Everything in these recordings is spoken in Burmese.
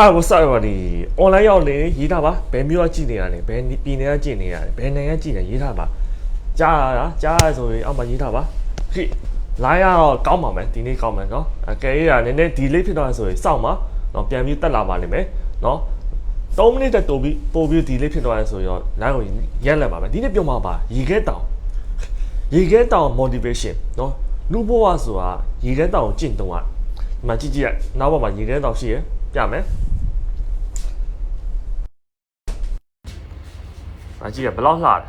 Hello what's up everybody online ရောက်လေရေးတာပါဘယ်မျိုးကကြည့်နေရလဲဘယ်ပြည်နယ်ကကြည့်နေရလဲဘယ်နိုင်ငံကကြည့်နေရေးတာပါကြားရတာကြားရဆိုရင်အောက်မှာရေးတာပါခိလိုင်းကတော့ကောင်းပါမယ်ဒီနေ့ကောင်းမယ်နော်အကယ်၍ဒါနည်းနည်း delay ဖြစ်သွားဆိုရင်စောင့်ပါနော်ပြန်ပြီးတက်လာပါလိမ့်မယ်နော်3မိနစ်တက်တိုးပြီးပို့ပြီး delay ဖြစ်သွားရင်ဆိုရင်လိုင်းကိုရက်လက်ပါမယ်ဒီနေ့ပြောမှာပါရေခဲတောင်ရေခဲတောင် motivation နော်လူဘဝဆိုတာရေခဲတောင်ကိုကျင့်သုံးရဒီမှာကြည့်ကြည့်ရနောက်ဘက်မှာရေခဲတောင်ရှိရယ် ပြမယ်။အကြည့်ရဘယ်လောက်လှတယ်။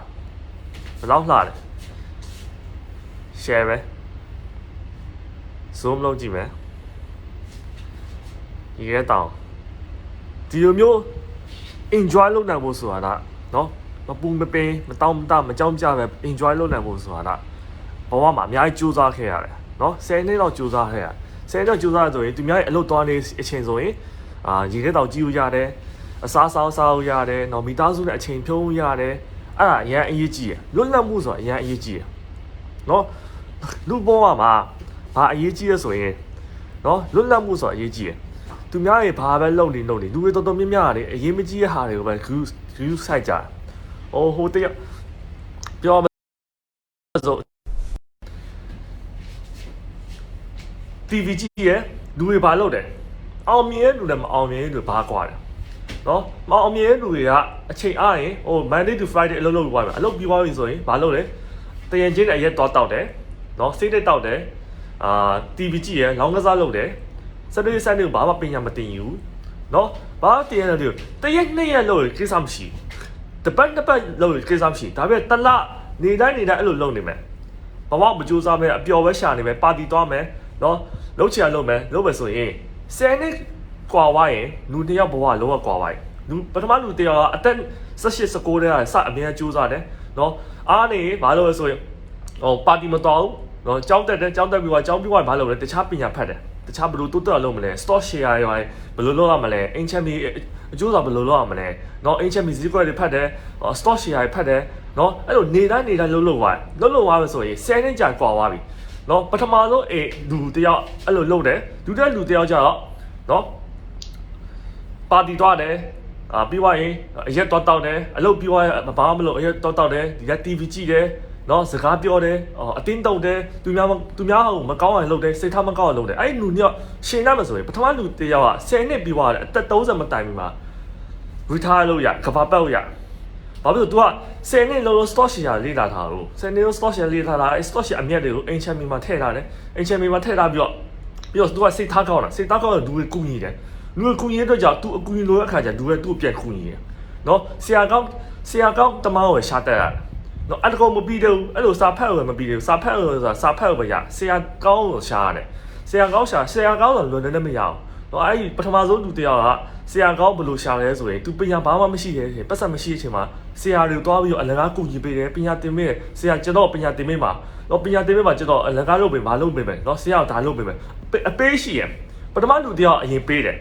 ဘယ်လောက်လှတယ်။ share ပဲ။ zoom လုပ်ကြည့်မယ်။ဒီရဲတောင်ဒီလိုမျိုး enjoy လုပ်နိုင်ဖို့ဆိုတာကနော်မပူမပင်မတောင်းမတမကြောက်ကြပဲ enjoy လုပ်နိုင်ဖို့ဆိုတာကဘဝမှာအများကြီးကြိုးစားခဲ့ရတယ်နော်10နှစ်လောက်ကြိုးစားခဲ့ရတယ် 10နှစ်လောက်ကြိုးစားရဆိုရင်သူများရဲ့အလုပ်သွားနေအချိန်ဆိုရင်အာရေခဲတောင်ကြည့်လို့ရတယ်အစားစားစားလို့ရတယ်နော်မိသားစုနဲ့အချိန်ဖြုံးလို့ရတယ်အဲ့ဒါအရင်အရေးကြီးရလွတ်လပ်မှုဆိုတာအရင်အရေးကြီးရနော်လူဘဝမှာဘာအရေးကြီးရဆိုရင်နော်လွတ်လပ်မှုဆိုတာအရေးကြီးရသူများတွေဘာပဲလုပ်နေလုပ်နေလူတွေတော်တော်များများတွေအရေးမကြီးတဲ့ဟာတွေကိုပဲ view view ဆိုင်ကြတယ်။အိုးဟိုတရပြောမယ်ဆို TV ကြည့်ရလူတွေဘာလုပ်တယ်အောင်မြင်တဲ့လူနဲ့မအောင်မြင်တဲ့လူဘာကွာတယ်နော်မအောင်မြင်တဲ့လူတွေကအချိန်အားရင်ဟို Monday to Friday အလုပ်လုပ်ပြီးသွားပြီအလုပ်ပြီးသွားပြီဆိုရင်ဘာလုပ်လဲတရင်ချင်းနဲ့အရက်တော့တောက်တယ်နော်စိတ်တက်တောက်တယ်အာ TV ကြည့်ရလောင်းကစားလုပ်တယ် Saturday Sunday ကိုဘာမှပညာမတင်ယူနော်ဘာတင်ရလဲတရက်နှစ်ရက်လုပ်ရကိစ္စမရှိတပတ်တစ်ပတ်လုပ်ရကိစ္စမရှိဒါပေမဲ့တစ်လနေတိုင်းနေတိုင်းအဲ့လိုလုပ်နေမယ်ဘဝမကြိုးစားမဲ့အပျော်ပဲရှာနေမယ်ပါတီသွားမယ် နော်လှုပ်ချင်လုပ်မယ်လုပ်မယ်ဆိုရင်10နှစ်ကွာဝိုင်းရင်လူတစ်ယောက်ဘဝလုံးဝကွာဝိုင်းလူပထမလူတစ်ယောက်ကအသက်18 19တဲ့ကစအမြဲကြိုးစားတယ်နော်အားနေဘာလို့လဲဆိုရင်ဟိုပါတီမတော်ဘူးနော်ကြောင်းတက်တယ်ကြောင်းတက်ပြီးတော့ကြောင်းပြီးတော့ဘာလုပ်လဲတခြားပညာဖတ်တယ်တခြားဘယ်လိုတိုးတက်အောင်လုပ်မလဲ stock share ရောဘယ်လိုလုပ်ရမလဲအင်ချမ်မီအကျိုးဆောင်ဘယ်လိုလုပ်ရမလဲနော်အင်ချမ်မီဈေးကွက်တွေဖတ်တယ် stock share တွေဖတ်တယ်နော်အဲ့လိုနေတိုင်းနေတိုင်းလှုပ်လှုပ်သွားလှုပ်လှုပ်သွားမယ်ဆိုရင်10နှစ်ကြာကွာသွားပြီ နော်ပထမဆုံးအေးလူတယောက်အဲ့လိုလှုပ်တယ်ဒုတိယလူတယောက်ကျတော့နော်ပါတီသွားတယ်အာပြီးသွားရင်အရက်တော့တောက်တယ်အလုပ်ပြီးသွားရင်ဘာမှမလုပ်အရက်တော့တောက်တယ်ဒီက TV ကြည့်တယ်နော်စကားပြောတယ်အတင်းတုတ်တယ်သူများသူများဟိုမကောင်းအောင်လုပ်တယ်စိတ်ထားမကောင်းအောင်လုပ်တယ်အဲ့ဒီလူညော့ရှင်ရမယ်ဆိုရင်ပထမလူတယောက်က10နှစ်ပြီးသွားတယ်အသက်30မတိုင်မီမှာ retire လုပ်ရကဘာပတ်လို့ရ ဘာဖြစ်လို့ तू က10နှစ်လုံးလုံး stock share လေးလာထားလို့10နှစ်လုံး stock share လေးထားတာအဲ့ stock share အမြတ်တွေကို ancient မှာထည့်ထားတယ် ancient မှာထည့်ထားပြီးတော့ပြီးတော့ तू ကစိတ်ထားကောင်းတာစိတ်ထားကောင်းတဲ့လူတွေကူညီတယ်လူတွေကူညီတဲ့အတွက်ကြောင့် तू အကူညီလိုတဲ့အခါကျလူတွေသူ့ကိုပြန်ကူညီတယ်နော်ဆရာကောင်းဆရာကောင်းတမောင်းကိုရှာတက်ရတယ်နော်အဲ့ဒါကောမပြီးတော့အဲ့လိုစာဖတ်လို့မပြီးဘူးစာဖတ်လို့ဆိုတာစာဖတ်လို့ပဲရဆရာကောင်းကိုရှာရတယ်ဆရာကောင်းရှာဆရာကောင်းဆိုလွန်နေနေမရအောင် တော့အဲ့ဒီပထမဆုံးလူတစ်ယောက်ကဆရာကောင်းဘယ်လိုရှာလဲဆိုရင် तू ပညာဘာမှမရှိတဲ့ချိန်ပတ်စံမရှိတဲ့အချိန်မှာဆရာတွေတွားပြီးတော့အလကားကူညီပေးတယ်ပညာသင်ပေးတယ်ဆရာကျွန်တော်ပညာသင်ပေးမှာတော့ပညာသင်ပေးမှာကျွန်တော်အလကားလုပ်ပေးမှာလုပ်ပေးမယ်နော်ဆရာကဒါလုပ်ပေးမယ်အပေးရှိရပထမလူတစ်ယောက်အရင်ပေးတယ်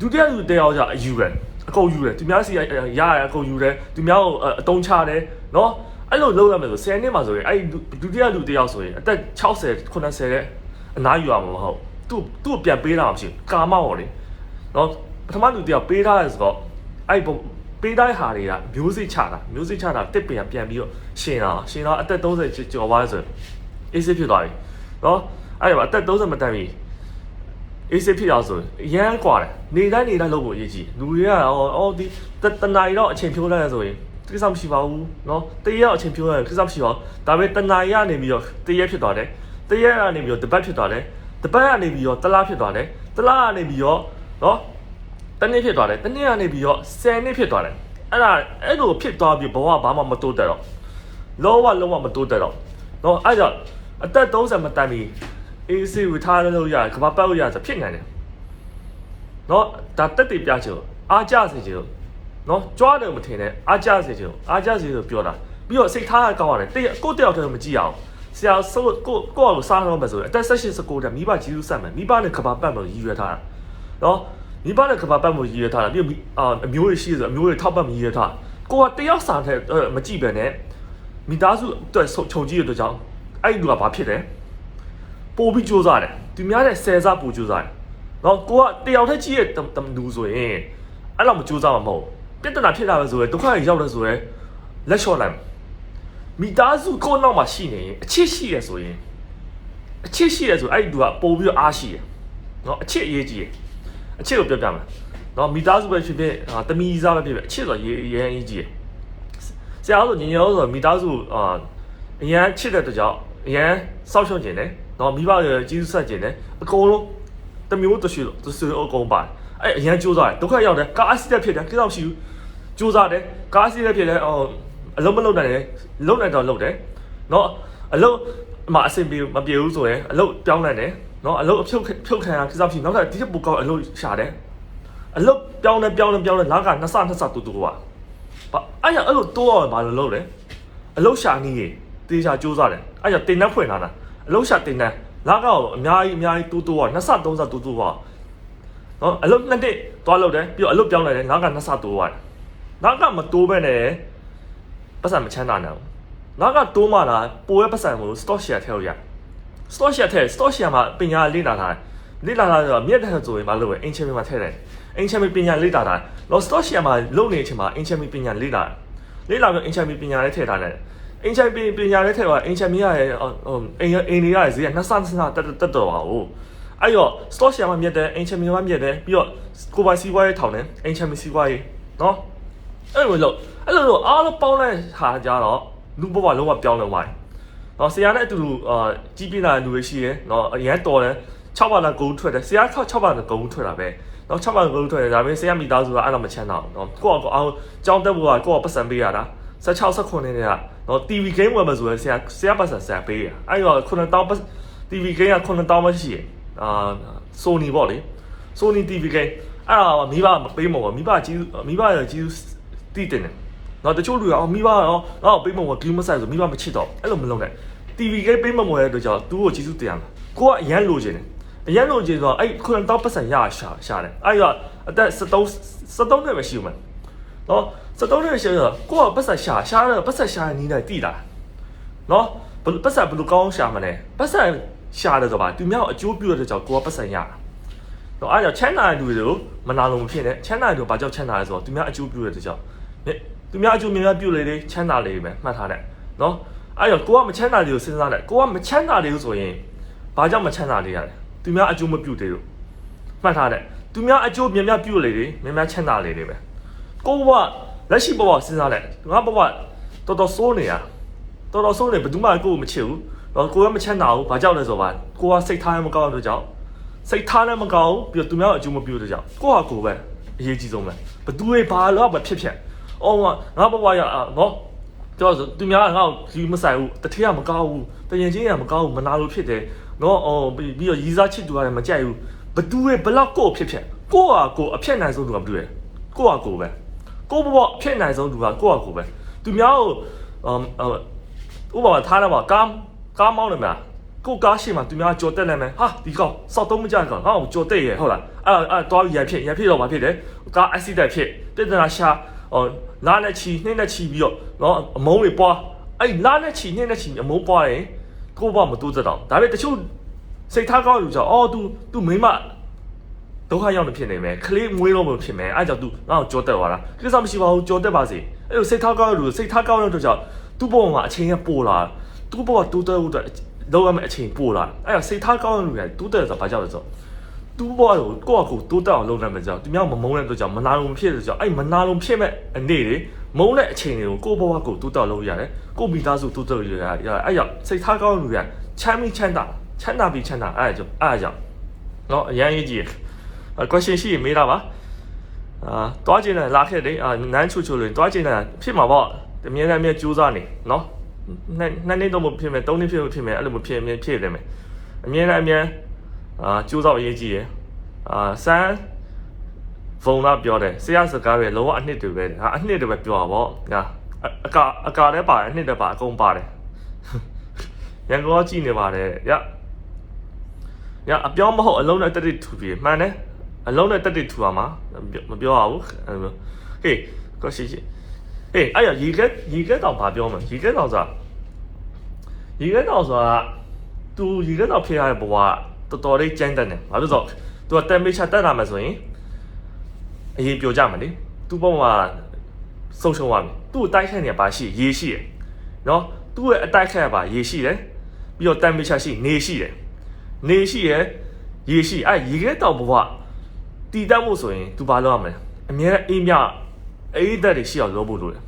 ဒုတိယလူတစ်ယောက်ကျအယူတယ်အကုန်ယူတယ်သူများစီရရအကုန်ယူတယ်သူများကိုအတုံးချတယ်နော်အဲ့လိုလုပ်ရမယ်ဆို10နှစ်မှာဆိုရင်အဲ့ဒုတိယလူတစ်ယောက်ဆိုရင်အသက်60 80တဲ့အနားယူရမှာမဟုတ် သူ့သူ့ပြန်ပေးတာမရှိကာမဟော်လေနော်ပထမလူတစ်ယောက်ပေးထားတယ်ဆိုတော့အဲ့ပုံပေးတိုင်းဟာတွေကမျိုးစိချတာမျိုးစိချတာတစ်ပြန်ပြန်ပြီးတော့ရှင်တာရှင်တော့အသက်30ကျော်သွားဆိုရင်အေးစစ်ဖြစ်သွားပြီနော်အဲ့ဒါအသက်30မတန်ပြီအေးစစ်ဖြစ်အောင်ဆိုရမ်းกว่าတယ်နေတိုင်းနေတိုင်းလုပ်ဖို့အရေးကြီးလူတွေကအော်ဒီတနာရီတော့အချိန်ဖြိုးလိုက်ရဆိုရင်ကိစ္စမရှိပါဘူးเนาะတရက်အချိန်ဖြိုးလိုက်ကိစ္စမရှိပါဘူးဒါပေမဲ့တနာရီကနေပြီးတော့တရက်ဖြစ်သွားတယ်တရက်ကနေပြီးတော့တပတ်ဖြစ်သွားတယ် တပတ်ကနေပြီးတော့တလားဖြစ်သွားတယ်တလားကနေပြီးတော့နော်တနည်းဖြစ်သွားတယ်တနည်းကနေပြီးတော့10နှစ်ဖြစ်သွားတယ်အဲ့ဒါအဲ့လိုဖြစ်သွားပြီးဘဝဘာမှမတိုးတက်တော့လောကလုံးဝမတိုးတက်တော့နော်အဲ့ကြောင့်အသက်30မတန်မီ AC ဝထားလို့ရကဘာပတ်လို့ရဆိုဖြစ်နိုင်တယ်နော်ဒါတက်တည်ပြချင်အားကြစေချင်နော်ကြွားတယ်မထင်နဲ့အားကြစေချင်အားကြစေလို့ပြောတာပြီးတော့စိတ်ထားကောင်းရတယ်တိတ်ကိုတယောက်တည်းမကြည့်အောင် ဆရာဆိုလို့ကိုကိုအောင်စားတော့မယ်ဆိုရင်အသက်16 19တက်မိဘဂျေဇုဆက်မယ်မိဘနဲ့ကဘာပတ်မယ်ရည်ရွယ်ထားတာနော်မိဘနဲ့ကဘာပတ်မယ်ရည်ရွယ်ထားတာပြီးအမျိုးတွေရှိဆိုအမျိုးတွေထောက်ပတ်မယ်ရည်ရွယ်ထားကိုကတယောက်စာတဲ့မကြည့်ပဲနဲ့မိသားစုအတွက်ခြုံကြည့်ရတဲ့ကြောင့်အဲ့ဒီလူကဘာဖြစ်လဲပို့ပြီးစူးစမ်းတယ်သူများတဲ့ဆယ်စားပို့စူးစမ်းတယ်နော်ကိုကတယောက်တည်းကြည့်ရတဲ့လူဆိုရင်အဲ့လောက်မစူးစမ်းမှာမဟုတ်ပြဿနာဖြစ်လာပဲဆိုရယ်ဒုက္ခကြီးရောက်တယ်ဆိုရယ်လက်လျှော့လိုက် မိသားစုကိုနောက်မှာရှိနေရင်အချစ်ရှိရဆိုရင်အချစ်ရှိရဆိုအဲ့ဒီသူကပို့ပြီးတော့အားရှိရနော်အချစ်အရေးကြီးရအချစ်ကိုပြောပြမယ်နော်မိသားစုပဲဖြစ်ဖြစ်ဟာတမီးစားပဲဖြစ်ဖြစ်အချစ်ဆိုရေးရေးအရေးကြီးရဆရာတို့ညီညွတ်ဆိုမိသားစုအာအရန်ချစ်တဲ့တကြောင်အရန်စောက်ရှုံးကျင်တယ်နော်မိဘရဲ့ကြီးစုဆက်ကျင်တယ်အကုန်လုံးတမျိုးတရှိတဆွေအကုန်ပါအဲ့အရန်ကြိုးစားတယ်ဒုက္ခရောက်တယ်ကားအစီတက်ဖြစ်တယ်ကိတော့ရှိဘူးကြိုးစားတယ်ကားအစီတက်ဖြစ်တယ်အော် အလုံးမလုံးနိုင်တယ်လုံးနိုင်တော့လုံးတယ်เนาะအလုံးအမအဆင်ပြေမပြေဘူးဆိုရင်အလုံးပြောင်းလိုက်တယ်เนาะအလုံးအဖြုတ်ဖြုတ်ခံရကိတော့ရှိနောက်ထပ်ဒီချက်ပူကောက်အလုံးရှာတယ်အလုံးပြောင်းတယ်ပြောင်းတယ်ပြောင်းတယ်လာကနှစ်ဆနှစ်ဆတူတူကဘာအဲ့ရအဲ့လိုတိုးအောင်ဘာလို့လုပ်လဲအလုံးရှာနေရေတေးချာကြိုးစားတယ်အဲ့ရတင်နှက်ဖွင့်လာတာအလုံးရှာတင်နှက်လာကတော့အများကြီးအများကြီးတူတူကနှစ်ဆသုံးဆတူတူက နော်အလုတ်နှစ်နှစ်သွားလုပ်တယ်ပြီးတော့အလုတ်ပြောင်းလိုက်တယ်နောက်ကနှစ်ဆတိုးသွားတယ်နောက်ကမတိုးပဲနဲ့ ပတ်စံမချမ်းသာနိုင်ဘူးနောက်ကတိုးမှလာပိုရဲ့ပတ်စံကို stock share ထည့်လို့ရ stock share ထည့် stock share မှာပညာလေ့လာတာလေ့လာတာဆိုတော့မြက်တဲ့ဆိုရင်မလုပ်ပဲ ancient မှာထည့်တယ် ancient ပညာလေ့လာတာတော့ stock share မှာလုပ်နေတဲ့အချိန်မှာ ancient ပညာလေ့လာလေ့လာပြီး ancient ပညာလည်းထည့်ထားတယ်အင်ချန်ပင်ပညာလေးထည့်သွားအင်ချန်မီရရဲ့ဟိုအင်အင်နေရရဲ့ဈေးကနှစ်ဆနှစ်ဆတက်တက်တော်ပါဘူးအဲ့တော့ stock share မှာမြတ်တယ်အင်ချန်မီမှာမြတ်တယ်ပြီးတော့ကိုပိုင်စီးပွားရေးထောင်တယ်အင်ချန်မီစီးပွားရေးနော် အဲ့လိုလို့အဲ့လိုလို့အားလုံးပေါင်းလိုက်ဟာကြတော့လူဘဝလုံးဝပြောင်းလဲသွားတယ်နော်ဆရာနဲ့အတူတူအာကြီးပြလာတဲ့လူတွေရှိတယ်နော်အရန်တော်တယ်6ပါးလာဂုံထွက်တယ်ဆရာ6ပါးလာဂုံထွက်တာပဲနော်6ပါးဂုံထွက်တယ်ဒါပေမဲ့ဆရာမိသားစုကအဲ့လိုမချမ်းသာဘူးနော်ကိုယ့်အကောအောင်ကြောင်းတက်ဖို့ကကိုယ့်အပတ်စံပေးရတာ16 19နဲ့ကနော် TV game ဝယ်မှာဆိုရင်ဆရာဆရာပတ်စံဆရာပေးရအဲ့တော့9000ပတ် TV game က9000ပဲရှိရအာ Sony ပေါ့လေ Sony TV game အဲ့ဒါမိဘမပေးမလို့မိဘကြီးမိဘရဲ့ကြီး တီးတင်တယ်နော်တချို့လူကအော်မိဘရောအော်ပေးမလို့ဂီးမဆိုင်ဆိုမိဘမချစ်တော့အဲ့လိုမလုပ်နဲ့ TV game ပေးမလို့ရဲ့အတွက်ကြောင့်သူ့ကိုကြီးစုတင်ရမှာကိုကအရန်လိုချင်တယ်အရန်လိုချင်ဆိုတော့အဲ့9000ပတ်စံရရှာရှာတယ်အဲ့တော့အသက်73 73နှစ်ပဲရှိဦးမယ်နော်73နှစ်ရှိတော့ကိုကပတ်စံရှာရှာတော့ပတ်စံရှာနေနေတိတာနော်ပတ်စံဘယ်လိုကောင်းရှာမလဲပတ်စံရှာတယ်ဆိုပါသူများအကျိုးပြုတဲ့ကြောင့်ကိုကပတ်စံရတာတော့အားကြောင့်ချမ်းသာတဲ့လူတွေကိုမနာလို့မဖြစ်နဲ့ချမ်းသာတဲ့လူဘာကြောင့်ချမ်းသာလဲဆိုတော့သူများအကျိုးပြုတဲ့ကြောင့် သူများအကျိုးများများပြုလေလေချမ်းသာလေပဲမှတ်ထားတဲ့နော်အဲ့တော့ကိုကမချမ်းသာလေကိုစဉ်းစားလိုက်ကိုကမချမ်းသာလေလို့ဆိုရင်ဘာကြောင့်မချမ်းသာလေရလဲသူများအကျိုးမပြုသေးလို့မှတ်ထားတဲ့သူများအကျိုးများများပြုလေလေများများချမ်းသာလေလေပဲကိုကလက်ရှိဘဝစဉ်းစားလိုက်ငါဘဝတော်တော်စိုးနေရတော်တော်စိုးနေဘယ်သူမှကိုကိုမချစ်ဘူးတော့ကိုကမချမ်းသာဘူးဘာကြောင့်လဲဆိုတော့ကိုကစိတ်ထားမကောင်းတဲ့ကြောင့်စိတ်ထားလည်းမကောင်းဘူးပြီးတော့သူများအကျိုးမပြုတဲ့ကြောင့်ကိုကကိုပဲအရေးကြီးဆုံးပဲဘသူတွေဘာလို့ပဲဖြစ်ဖြစ် အော်ငါဘဝရနော်ကျော်ဆိုသူများငါ့ကိုယူမဆိုင်ဘူးတထည့်ကမကောင်းဘူးတရင်ချင်းကမကောင်းဘူးမနာလို့ဖြစ်တယ်နော်အော်ပြီးတော့ရီးစားချစ်သူကလည်းမကြိုက်ဘူးဘသူတွေဘလောက်ကိုဖြစ်ဖြစ်ကိုကကိုအဖြစ်နိုင်ဆုံးသူကဘယ်သူလဲကိုကကိုပဲကိုဘဘအဖြစ်နိုင်ဆုံးသူကကိုကကိုပဲသူများကိုအမ်ဥပမာထားတော့ကားကားမောင်းနေမှာကိုကားရှိမှသူများကြော်တက်နေမယ်ဟာဒီကောင်စောက်တော့မကြကောင်ငါ့ကိုကြော်တက်ရဲ့ဟုတ်လားအဲ့အဲ့တွားပြီးရဖြစ်ရဖြစ်တော့မှဖြစ်တယ်ကားအက်ဆီဒန့်ဖြစ်ပြဿနာရှာဟော လာနဲ့ချီနှင်းနဲ့ချီပြီးတော့နော်အမုန်းတွေပွားအဲ့လာနဲ့ချီနှင်းနဲ့ချီအမုန်းပွားရင်ကိုဘမတိုးသက်တော့ဒါပေမဲ့တချို့စိတ်ထားကောင်းอยู่ကြောအော် तू तू မိမဒုက္ခရောက်နေဖြစ်နေမယ်ခလေးမွေးတော့မဖြစ်မယ်အဲ့ကြောင့် तू ငါ့ကိုကြောတက်သွားတာကိစ္စမရှိပါဘူးကြောတက်ပါစေအဲ့လိုစိတ်ထားကောင်းလို့စိတ်ထားကောင်းတဲ့အတွက်ကြောင့်သူ့ဘဝမှာအချိန်ကပိုလာသူ့ဘဝတိုးတက်ဖို့အတွက်လောက်ရမယ့်အချိန်ပိုလာအဲ့ဒါစိတ်ထားကောင်းတဲ့လူတွေတိုးတက်ဆိုဘာကြောင့်လဲဆို သူ့ဘဝကိုကိုယ့်အကူတိုးတက်အောင်လုပ်နိုင်မှာကြောင့်သူများမမုန်းတဲ့အတွက်ကြောင့်မနာလုံးဖြစ်တဲ့ကြောင့်အဲ့မနာလုံးဖြစ်မဲ့အနေတွေမုန်းတဲ့အချိန်တွေကိုကိုယ့်ဘဝကိုတိုးတက်လုပ်ရတယ်ကိုယ့်မိသားစုတိုးတက်လုပ်ရတယ်အဲ့ကြောင့်စိတ်ထားကောင်းတဲ့လူတွေချမ်းမီချမ်းသာချမ်းသာပြီးချမ်းသာအဲ့ဒါကြောင့်အဲ့ဒါကြောင့်နော်အရင်ရေးကြည့် question ရှိရင်မေးတာပါအာတွားကျင်တယ်လာခဲ့တယ်အာနန်းချူချူလေးတွားကျင်တယ်ဖြစ်မှာပေါ့တမြဲတမ်းမြဲစူးစမ်းနေနော်နှစ်နှစ်နှစ်တော့မဖြစ်မယ်သုံးနှစ်ဖြစ်မဖြစ်မယ်အဲ့လိုမဖြစ်မြဲဖြစ်တယ်မယ်အမြဲတမ်းအမြဲ အာစူးစမ်းအရေးကြီးရယ်အာဆန်းဖုန်းလာပြောတယ်ဆရာစကားတွေလောကအနှစ်တွေပဲဟာအနှစ်တွေပဲပြောတာပေါ့ငါအကအကာလည်းပါတယ်အနှစ်တွေပါအကုန်ပါတယ်ရန်ကုန်ကကြည့်နေပါတယ်ရရအပြောင်းမဟုတ်အလုံးနဲ့တက်တက်ထူပြီးမှန်တယ်အလုံးနဲ့တက်တက်ထူပါမှာမပြောရဘူးအဲ့လိုဟေးကိုရှိရှိအေးအဲ့ရရေခဲရေခဲတောင်ဘာပြောမလဲရေခဲတောင်ဆိုတာရေခဲတောင်ဆိုတာသူရေခဲတောင်ဖြစ်ရတဲ့ဘဝ တော်တော်လေးကြမ်းတမ်းတယ်ဘာလို့ဆိုတော့သူက temperature တက်လာမှဆိုရင်အရေးပြိုကြမှာလေသူ့ဘုံမှာဆုံးရှုံးသွားပြီသူ့ကိုတိုက်ခိုက်နေပါရှိရေရှိတယ်နော်သူ့ရဲ့အတိုက်ခိုက်ပါရေရှိတယ်ပြီးတော့ temperature ရှိနေရှိတယ်နေရှိရယ်ရေရှိအဲ့ရေခဲတောင်ဘဝတည်တတ်မှုဆိုရင် तू ဘာလုပ်ရမလဲအများအေးမြအေးသက်တွေရှိအောင်လုပ်ဖို့လိုတယ်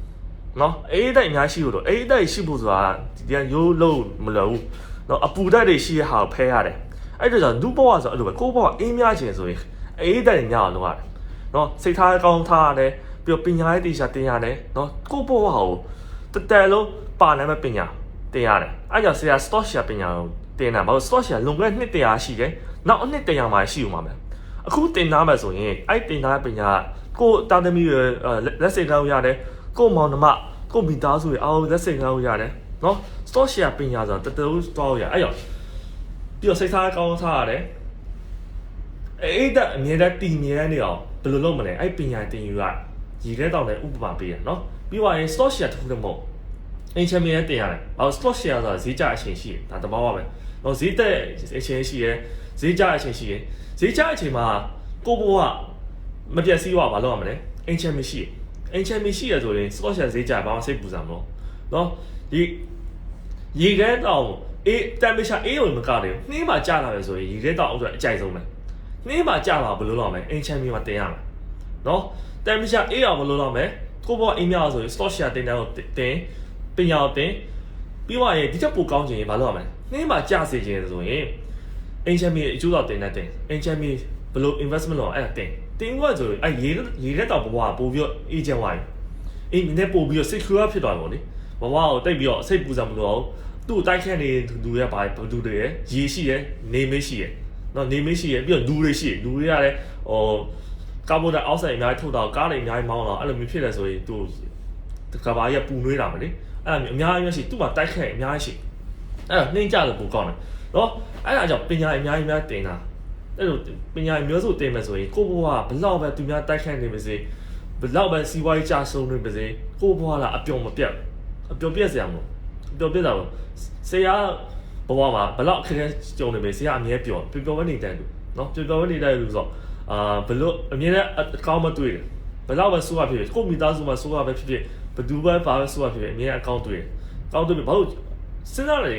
နော်အေးသက်အများရှိလို့တော့အေးသက်ရှိဖို့ဆိုတာဒီကရိုးလို့မလို့ဘူးနော်အပူသက်တွေရှိရဟာကိုဖဲရတယ် အဲ့ဒါကြောင့်ဒုဘဝဆိုအဲ့လိုပဲကိုဘဝအေးမြခြင်းဆိုရင်အေးသက်တွေညအောင်လုပ်ရတယ်နော်စိတ်ထားကောင်းထားရတယ်ပြီးတော့ပညာရေးတရားတင်ရတယ်နော်ကိုဘဝကိုတတဲလုံးပါနိုင်မဲ့ပညာတင်ရတယ်အဲ့ကြောင့်ဆရာ stock share ပညာကိုတင်တာဘာလို့ stock share လွန်ခဲ့တဲ့နှစ်တရာရှိတယ်နောက်အနှစ်တရာမှရှိဦးမှာမယ်အခုတင်သားမယ်ဆိုရင်အဲ့တင်သားပညာကိုတာသမီးရလက်စိတ်ကောင်းရတယ်ကိုမောင်နှမကိုမိသားစုရအောင်လက်စိတ်ကောင်းရတယ်နော် stock share ပညာဆိုတော့တတူးတော့ရအဲ့ကြောင့် ပြီးတော့စိတ်ထားကောင်းထားရတယ်အဲ့ဒါအမြဲတမ်းတည်မြဲနေအောင်ဘယ်လိုလုပ်မလဲအဲ့ပညာတင်ယူရရည်ခဲတောင်းတဲ့ဥပမာပေးရနော်ပြီးသွားရင် stock share တစ်ခုတည်းမဟုတ်အင်ချမီနဲ့တင်ရတယ်။အော် stock share ဆိုတာဈေးကျအချိန်ရှိတယ်။ဒါတဘောပါပဲ။တော့ဈေးတက်အချိန်ရှိရဲဈေးကျအချိန်ရှိရဲဈေးကျအချိန်မှာကိုဘိုးကမပြတ်စည်းသွားဘာလုပ်ရမလဲ။အင်ချမီရှိအင်ချမီရှိရဆိုရင် stock share ဈေးကျဘာမှစိတ်ပူစရာမလို။နော်ဒီရေခဲတောင် အေး temperature အေးရုံမကတယ်နှင်းမှာကျလာတယ်ဆိုရင်ရေခဲတောင်အောက်ဆိုအကြိုက်ဆုံးပဲနှင်းမှာကျလာဘယ်လိုလုပ်မလဲအင်ချမီမှာတင်ရမယ်နော် temperature အေးအောင်ဘယ်လိုလုပ်မလဲကိုဘောအိမ်မြောက်ဆိုရင် stock share တင်တယ်ကိုတင်ပညာကိုတင်ပြီးသွားရင်ဒီချက်ပိုကောင်းချင်ရင်ဘာလုပ်ရမလဲနှင်းမှာကျစေချင်ဆိုရင်အင်ချမီအကျိုးတော်တင်တဲ့တင်အင်ချမီဘယ်လို investment လုပ်အဲ့တင်တင်ကဆိုရင်အဲ့ရေရေလက်တောင်ဘဝပို့ပြီးတော့ agent ဝိုင်းအေးနည်းနည်းပို့ပြီးတော့ secure ဖြစ်သွားပါလေဘဝကိုတိတ်ပြီးတော့စိတ်ပူစရာမလိုအောင် သူ့တိုက်ခတ်နေသူရဲ့ဘာဘသူတွေရရေရှိရနေမေးရှိရနော်နေမေးရှိရပြီးတော့လူတွေရှိရလူတွေကလည်းဟိုကာဗွန်ဒိုင်အောက်ဆိုက်အများကြီးထုတ်တော့ကားတွေအများကြီးမောင်းတော့အဲ့လိုမျိုးဖြစ်လဲဆိုရင်သူကဘာကြီးပူနွေးတာမလေအဲ့ဒါမျိုးအများကြီးရှိသူ့မှာတိုက်ခတ်အများကြီးရှိအဲ့ဒါနှိမ့်ကြလို့ပိုကောင်းတယ်နော်အဲ့ဒါကြောင့်ပညာအများကြီးများတင်တာအဲ့လိုပညာမျိုးစုတင်မယ်ဆိုရင်ကိုဘွားကဘလောက်ပဲသူများတိုက်ခတ်နေပါစေဘလောက်ပဲစီးပွားရေးကြဆုံးနေပါစေကိုဘွားကအပြုံမပြတ်အပြုံပြတ်စရာမလိုအ ပြုံပြတ်တာလို့ဆရာဘဝမှာဘလောက်အခက်အခဲကြုံနေပြီဆရာအမြဲပြောပျော်ပျော်ဝနေတယ်လို့နော်ပျော်ပျော်ဝနေတဲ့လူဆိုအာဘလို့အမြဲတမ်းအကောင်းမတွေ့တယ်ဘလောက်ပဲဆိုးရဖြစ်ဖြစ်ကိုမိသားစုမှာဆိုးရပဲဖြစ်ဖြစ်ဘသူပဲပါပဲဆိုရဖြစ်ဖြစ်အမြဲအကောင်းတွေ့တယ်ကောင်းတွေ့ပြီဘာလို့စဉ်းစားလေ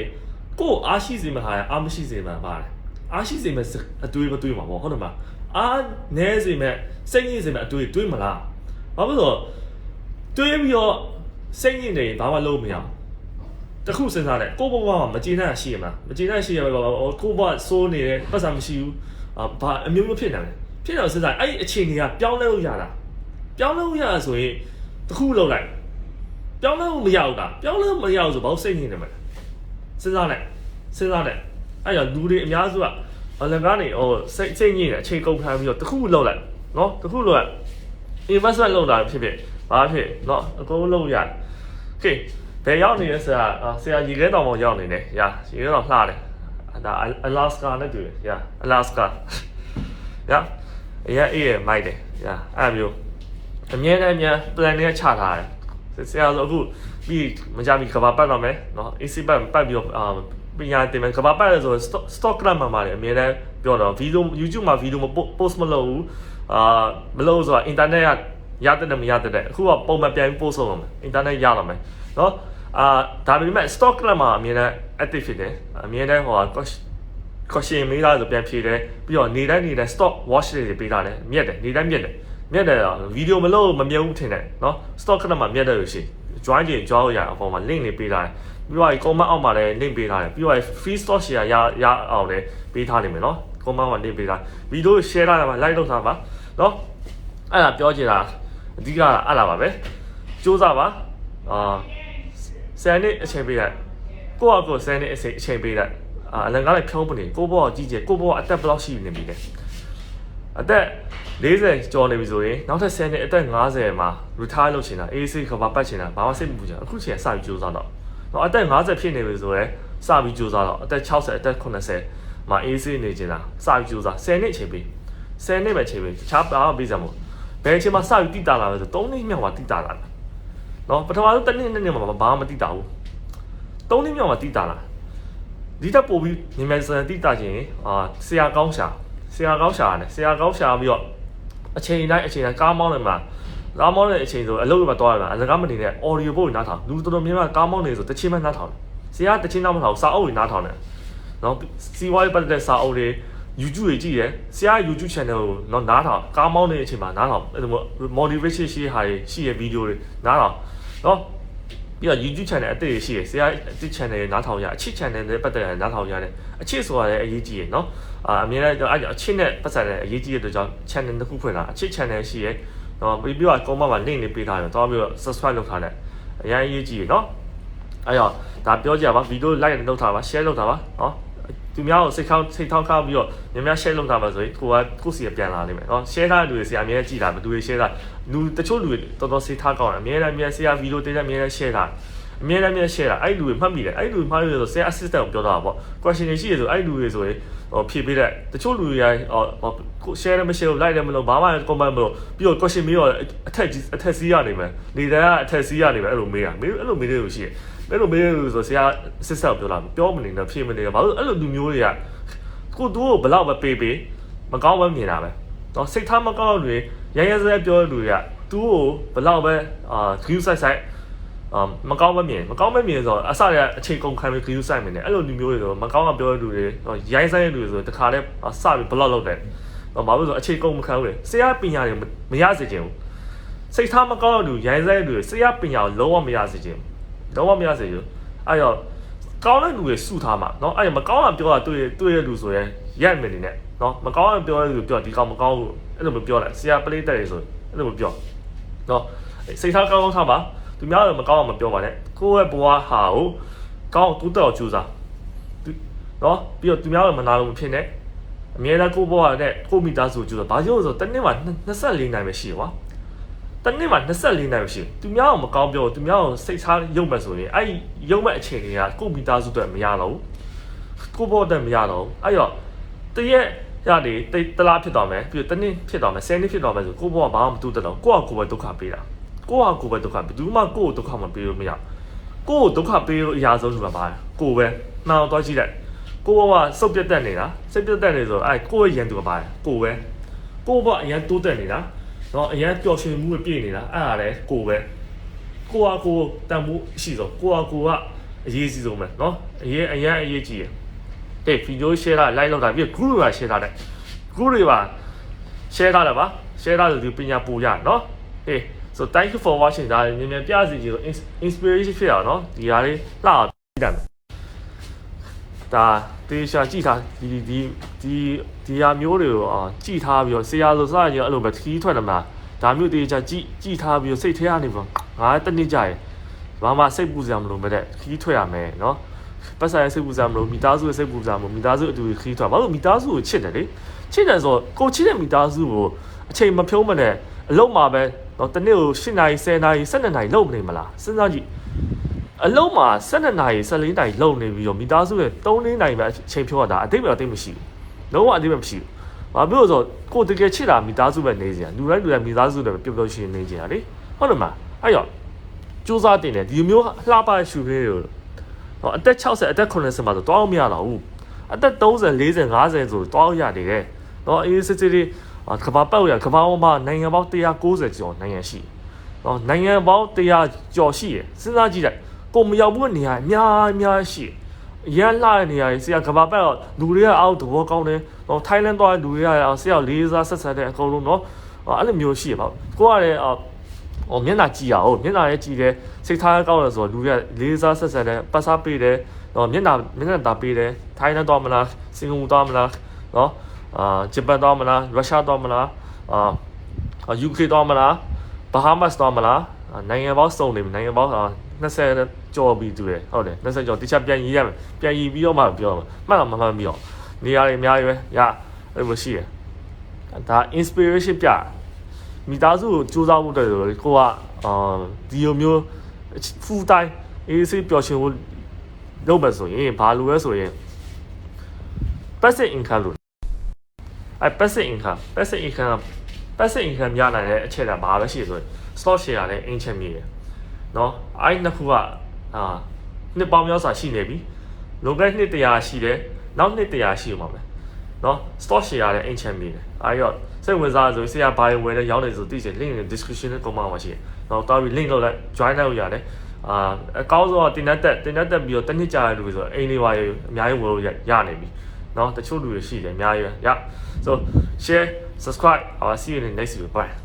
ကိုအားရှိစေမှာဟာအားမရှိစေမှာပါတယ်အားရှိစေမှာအတွေ့မတွေ့မှာပေါ့ဟုတ်တယ်မလားအားနဲစေမှာစိတ်ညစ်စေမှာအတွေ့တွေ့မလားဘာလို့ဆိုတွေးပြီးတော့စိတ်ညစ်နေဘာမှလုပ်မရဘူး တခုစဉ်းစားတယ်ကိုဘဘမှာမကျေနပ်ရှိရမှာမကျေနပ်ရှိရမှာကိုဘစိုးနေတယ်ပတ်စံမရှိဘူးအာဘာအမျိုးမျိုးဖြစ်နေတယ်ဖြစ်တော့စဉ်းစားအဲ့ဒီအခြေအနေကပြောင်းလဲလို့ရတာပြောင်းလဲလို့ရတာဆိုရင်တခုလုပ်လိုက်ပြောင်းလဲလို့မရဘူးလားပြောင်းလဲမရဘူးဆိုဘာလို့စိတ်ညစ်နေမှာလဲစဉ်းစားလိုက်စဉ်းစားလိုက်အဲ့တော့လူတွေအများစုကအလကားနေဟိုစိတ်စိတ်ညစ်နေအချိန်ကုန်ခံပြီးတော့တခုလုပ်လိုက်နော်တခုလုပ်လိုက် investment လုပ်တာဖြစ်ဖြစ်ဘာဖြစ်နော်အကုန်လုံးရတယ် okay ဘယ်ရောက်နေလဲဆရာဆရာရေခဲတောင်ပေါ်ရောက်နေတယ်ရာရေခဲတောင်လှတယ်ဒါ Alaska နဲ့တူတယ်ရာ Alaska ရာအရင်အေးရမိုက်တယ်ရာအဲ့မျိုးအမြဲတမ်းများ plan နဲ့ချထားတယ်ဆရာဆိုအခုပြီးမကြမီကဘာပတ်တော့မယ်နော် AC ပတ်ပတ်ပြီးတော့အာပညာတင်မယ်ကဘာပတ်လဲဆို stock stock ကလပ်မှာပါတယ်အမြဲတမ်းပြောတော့ video YouTube မှာ video မ post မလုပ်ဘူးအာမလုပ်ဆိုတာ internet ကရတဲ့မရတဲ့အခုကပုံမှန်ပြန်ပြီး post လုပ်ရမယ် internet ရတော့မယ်နော် အာဒါပေမဲ့ stock ကလပ်မှာအမြဲတမ်း active ဖြစ်တယ်အမြဲတမ်းဟို question မေးတာဆိုပြန်ဖြေတယ်ပြီးတော့နေတိုင်းနေတိုင်း stock watch တွေပေးတာတယ်မြက်တယ်နေတိုင်းမြက်တယ်မြက်တယ်တော့ဗီဒီယိုမလို့မမြတ်ဘူးထင်တယ်နော် stock ကလပ်မှာမြက်တယ်လို့ရှိရင် join ကြ join ရအပေါ်မှာ link တွေပေးထားတယ်ပြီးတော့ comment အောက်မှာလည်း link ပေးထားတယ်ပြီးတော့ free stock share ရရအောင်လည်းပေးထားနေမယ်နော် comment မှာ link ပေးထားဗီဒီယို share ထားတာမှာ like လုပ်ထားပါနော်အဲ့ဒါပြောချင်တာအဓိကအဲ့ဒါပါပဲစူးစမ်းပါအာ ဆယ်နှစ်အချိန်ပေးလိုက်ကိုယ့်အကိုဆယ်နှစ်အချိန်အချိန်ပေးလိုက်အာအလကားလိုက်ဖြုံးပနေကိုဘောကကြီးကျယ်ကိုဘောကအသက်ဘယ်လောက်ရှိနေပြီလဲအသက်40ကျော်နေပြီဆိုရင်နောက်ထပ်10နှစ်အသက်50မှာ retire လုပ်ချင်တာ AC ကဘာပတ်ချင်တာဘာမှစိတ်မပူချင်အခုချိန်ကစပြီးကြိုးစားတော့တော့အသက်50ဖြစ်နေပြီဆိုရင်စပြီးကြိုးစားတော့အသက်60အသက်80မှာ AC နေချင်တာစပြီးကြိုးစား10နှစ်ချိန်ပေး10နှစ်ပဲချိန်ပေးတခြားဘာမှပေးစရာမလိုဘယ်အချိန်မှာစပြီးတိတာလာလဲဆို3နှစ်မြောက်မှာတိတာလာတယ် နော်ပထမဆုံးတစ်နှစ်နှစ်နှစ်မှာဘာမှမတိတာဘူး3နှစ်မြောက်မှာတိတာလာဒီတက်ပို့ပြီးမြန်မြန်ဆန်တိတာချင်းအာဆရာကောင်းရှာဆဆရာကောင်းရှာရတယ်ဆရာကောင်းရှာပြီးတော့အချိန်တိုင်းအချိန်တိုင်းကားမောင်းနေမှာကားမောင်းတဲ့အချိန်ဆိုအလုပ်မှာတွားရမှာအစကားမနေနဲ့ audio ပို့နားထောင်လူတော်တော်များများကားမောင်းနေဆိုတချင်းမှနားထောင်ဆရာတချင်းနားမထောင်စာအုပ်တွေနားထောင်တယ်နော်စီဝိုင်းပတ်တဲ့စာအုပ်တွေ YouTube တွေကြည့်တယ်ဆရာ YouTube channel ကိုတော့နားထောင်ကားမောင်းနေတဲ့အချိန်မှာနားထောင်အဲ့လိုမျိုး motivation ရှိတဲ့ဟာတွေရှိတဲ့ video တွေနားထောင်နော်ပြီးတော့ YouTube channel အသစ်တွေရှိတယ်ဆရာအသစ် channel တွေနားထောင်ရအချစ် channel တွေပတ်သက်ရနားထောင်ရတယ်အချစ်ဆိုတာလည်းအရေးကြီးရယ်နော်အာအမြဲတမ်းအဲ့အချစ်နဲ့ပတ်သက်တဲ့အရေးကြီးတဲ့အတွက်ကြောင့် channel တစ်ခုဖွင့်တာအချစ် channel ရှိရယ်နော်ပြီးပြီးတော့ comment မှာ link လေးပေးထားတယ်တော့ပြီးတော့ subscribe လုပ်ထားတယ်အရင်အရေးကြီးရယ်နော်အဲ့တော့ဒါပြောကြပါဗီဒီယို like လုပ်ထားပါ share လုပ်ထားပါနော် သူများကိုစိတ်ခေါင်းစိတ်ထောက်ခါပြီးတော့များများ share လုပ်ထားပါဆိုရင်ကိုကကိုစီပြန်လာနိုင်မယ်နော် share ထားတဲ့လူတွေဆရာအများကြီးကြည့်တာဘယ်သူတွေ share တာလူတချို့လူတွေတော်တော်စိတ်ထားကောင်းတယ်အများကြီးအများဆရာဗီဒီယိုတင်တဲ့အများကြီး share တာအများကြီးအများ share တာအဲ့လူတွေမှတ်မိတယ်အဲ့လူတွေမှတ်လို့ဆိုဆရာ assistant ကိုပြောတာပေါ့ question တွေရှိရဆိုအဲ့လူတွေဆိုရင်ဟိုဖြေပေးတဲ့တချို့လူတွေကဟိုကို share လည်းမ share ဘူး like လည်းမလုပ်ဘာမှ comment မလုပ်ပြီးတော့ question မေးတော့အထက်ကြီးအထက်စီးရနေမယ်နေတိုင်းကအထက်စီးရနေမယ်အဲ့လိုမေးတာမေးအဲ့လိုမေးတဲ့လူရှိတယ် အဲ့လိုမေးတဲ့လူဆိုဆရာ assistant ကိုပြောလာပြောမနေနဲ့ဖြေမနေနဲ့ဘာလို့အဲ့လိုလူမျိုးတွေကကိုသူ့ကိုဘလောက်ပဲပေးပေးမကောင်းပဲမြင်တာပဲတော့စိတ်ထားမကောင်းတဲ့လူရရစဲပြောတဲ့လူတွေကသူ့ကိုဘလောက်ပဲအာ view site site အာမကောင်းမမြင်မကောင်းမမြင်ဆိုတော့အစရအချိန်ကုန်ခံပြီး view site မြင်တယ်အဲ့လိုလူမျိုးတွေဆိုမကောင်းကပြောတဲ့လူတွေရိုင်းဆိုင်တဲ့လူတွေဆိုတခါတည်းစပြီး block လုပ်တယ်တော့ဘာလို့ဆိုအချိန်ကုန်မခံဘူးလေဆရာပညာတွေမရစေချင်ဘူးစိတ်ထားမကောင်းတဲ့လူရိုင်းဆိုင်တဲ့လူတွေဆရာပညာကိုလုံးဝမရစေချင်ဘူး လုံးဝမရစေဘူးအဲ့တော့ကောင်းတဲ့လူတွေစုထားမှာเนาะအဲ့မကောင်းတာပြောတာတွေ့တွေ့တဲ့လူဆိုရင်ရိုက်မယ်နေနဲ့เนาะမကောင်းတာပြောတဲ့လူပြောဒီကောင်မကောင်းဘူးအဲ့လိုမပြောလိုက်ဆရာပလေးတက်တွေဆိုအဲ့လိုမပြောเนาะစိတ်ထားကောင်းကောင်းထားပါသူများတော့မကောင်းအောင်မပြောပါနဲ့ကိုယ့်ရဲ့ဘဝဟာကိုကောင်းတူတော့ကြိုးစားသူနော်ပြီးတော့သူများတော့မနာလို့မဖြစ်နဲ့အမြဲတမ်းကိုယ့်ဘဝနဲ့ကိုယ့်မိသားစုကြိုးစားဘာလို့လဲဆိုတော့တနေ့မှာ24နိုင်ပဲရှိကွာ တနေ့မှာ24နိုင်ပဲရှိသူများအောင်မကောင်းပြောသူများအောင်စိတ်ထားရုပ်မဲ့ဆိုရင်အဲ့ရုပ်မဲ့အခြေအနေကကိုယ့်မိသားစုအတွက်မရတော့ဘူးကိုယ့်ဘဝအတွက်မရတော့ဘူးအဲ့တော့တရက်ရတယ်တလားဖြစ်သွားမယ်ပြီးတော့တနေ့ဖြစ်သွားမယ်10နှစ်ဖြစ်သွားမယ်ဆိုကိုယ့်ဘဝဘာမှမတူတော့ကိုယ့်အကိုယ်ပဲဒုက္ခပေးတာကိုယ့်ဟာကိုယ်ပဲဒုက္ခဘယ်သူမှကိုယ့်ကိုဒုက္ခမပေးလို့မရကိုယ့်ကိုဒုက္ခပေးလို့အရာဆုံးဆိုတာပါကိုယ်ပဲနှောင်တော့ကြည့်လိုက်ကိုယ့်ဘဝစုပ်ပြတ်တက်နေတာစိတ်ပြတ်တက်နေဆိုအဲကိုယ့်ရဲ့ရန်သူပါကိုယ်ပဲကိုယ့်ဘဝအရင်တိုးတက်နေတာ နော်အရင်ပျော်ရွှင်မှုပြည့်နေတာအဲ့ဒါလေကိုယ်ပဲကိုယ့်ဟာကိုယ်တန်မှုရှိဆုံးကိုယ့်ဟာကိုယ်ကအရေးကြီးဆုံးပဲနော်အရင်အရင်အရေးကြီးတယ်တဲ့ဗီဒီယို share တာ like လုပ်တာပြီး group တွေပါ share ထားတယ် group တွေပါ share ထားတယ်ပါ share ထားလို့ဒီပညာပူရနော်ဟေး so thank you for watching ဒါမြန်မြန်ပြစီကြီးကို inspiration ဖြစ်အောင်เนาะဒီဟာလေးလှအောင်ကြည့်တယ် ဒါတေရှာကြည်ထားဒီဒီဒီဒီဟာမျိုးတွေကိုကြည်ထားပြီးတော့ဆရာလိုစရကြီးအဲ့လိုပဲခီးထွက်တယ်မလားဒါမျိုးတေချာကြည်ကြည်ထားပြီးတော့စိတ်ထဲကနေပေါ့ငါတနစ်ကြရယ်ဘာမှစိတ်ပူစရာမလိုပဲတဲ့ခီးထွက်ရမယ်နော်ပတ်ဆိုင်စိတ်ပူစရာမလိုမိသားစုစိတ်ပူစရာမလိုမိသားစုအတူခီးထွက်ဘာလို့မိသားစုကိုချစ်တယ်လေချစ်တယ်ဆိုကိုချစ်တဲ့မိသားစုကိုအချိန်မဖြုံးမနဲ့အလုံးမှာပဲနော်တနေ့ကို၈နာရီ၁၀နာရီ၁၂နာရီလောက်နေမလားစဉ်းစားကြည့် အလုံးမှာ12နာရီ14နာရီလုံနေပြီးတော့မိသားစုရဲ့3-4နာရီပဲအချိန်ဖြုံးရတာအတိတ်ပဲအတိတ်မရှိဘူးလုံးဝအတိတ်ပဲမရှိဘူးဘာဖြစ်လို့ဆိုကိုတကယ်ချစ်တာမိသားစုပဲနေစရာလူတိုင်းလူတိုင်းမိသားစုတွေပျော်ပျော်ရွှင်နေကြတာလေဟုတ်တယ်မလားအဲ့ရောစူးစမ်းတင်တယ်ဒီမျိုးလှပရှူလေးတွေတော့အသက်60အသက်80မှာဆိုတောင်းမရတော့ဘူးအသက်30 40 50ဆိုတောင်းရတယ်တဲ့တော့အေးစစ်စစ်လေးကဘာပောက်ရကဘာပေါ်မှာနိုင်ငံပေါင်း190ကျော်နိုင်ငံရှိနော်နိုင်ငံပေါင်း100ကျော်ရှိရစဉ်းစားကြည့်လိုက် ကိုမရောက်ဘူးနေရာအများအများရှိရန်လာတဲ့နေရာကြီးဆရာကဘာပက်တော့လူတွေကအောက်သဘောကောင်းတယ်နော်ထိုင်းလန်သွားတဲ့လူတွေကဆရာလေးစားဆက်ဆက်တဲ့အကုန်လုံးနော်အဲ့လိုမျိုးရှိရပါကိုကလည်းအော်ဟိုမျက်နှာကြည့်ရအောင်မျက်နှာလည်းကြည့်တယ်စိတ်ထားကောင်းတယ်ဆိုတော့လူတွေကလေးစားဆက်ဆက်တယ်ပတ်စားပေးတယ်နော်မျက်နှာမျက်နှာသားပေးတယ်ထိုင်းလန်သွားမလားစင်ကာပူသွားမလားနော်အာဂျပန်သွားမလားရုရှားသွားမလားအာယူကေသွားမလားဘာဟာမတ်သွားမလားနိုင်ငံပေါင်းစုံနေနိုင်ငံပေါင်း 20ကျော်ပြီးတူတယ်ဟုတ်တယ်20ကျော်တခြားပြန်ရည်ရမယ်ပြန်ရည်ပြီးတော့မှပြောမှတ်တော့မမှတ်ပြီးတော့နေရာတွေအများကြီးပဲရအဲ့လိုရှိရဒါ inspiration ပြမိသားစုကိုစူးစမ်းဖို့အတွက်ကိုကအာဒီလိုမျိုး full time အေးဆေးပျော်ရွှင်ဖို့လုပ်မယ်ဆိုရင်ဘာလို့လဲဆိုရင် passive income လို့အဲ passive income passive income passive income ရနိုင်တဲ့အချက်ကဘာပဲရှိဆိုရင် stock share လည်းအင်ချက်မြည်တယ် เนาะအဲ့နှစ်ခုကအာနှစ်ပေါင်းများစွာရှိနေပြီလွန်ခဲ့နှစ်100ရှိတယ်နောက်နှစ်100ရှိမှာပဲ နော် stock share ရတယ်အိမ်ချမ်းမြေတယ်အားရောစိတ်ဝင်စားဆိုဆရာဘာရင်ဝယ်လဲရောင်းနေဆိုသိချင် link နဲ့ description နဲ့ comment မှာရှိတယ်နော်တော်ပြီ link လုပ်လိုက် join လုပ်လို့ရတယ်အာအကောင်းဆုံးကတင်တက်တက်တင်တက်တက်ပြီးတော့တစ်နှစ်ကြာရလူတွေဆိုအိမ်လေးပါရအများကြီးဝယ်လို့ရနေပြီနော်တချို့လူတွေရှိတယ်အများကြီးပဲရ so share subscribe I'll see you in the next video bye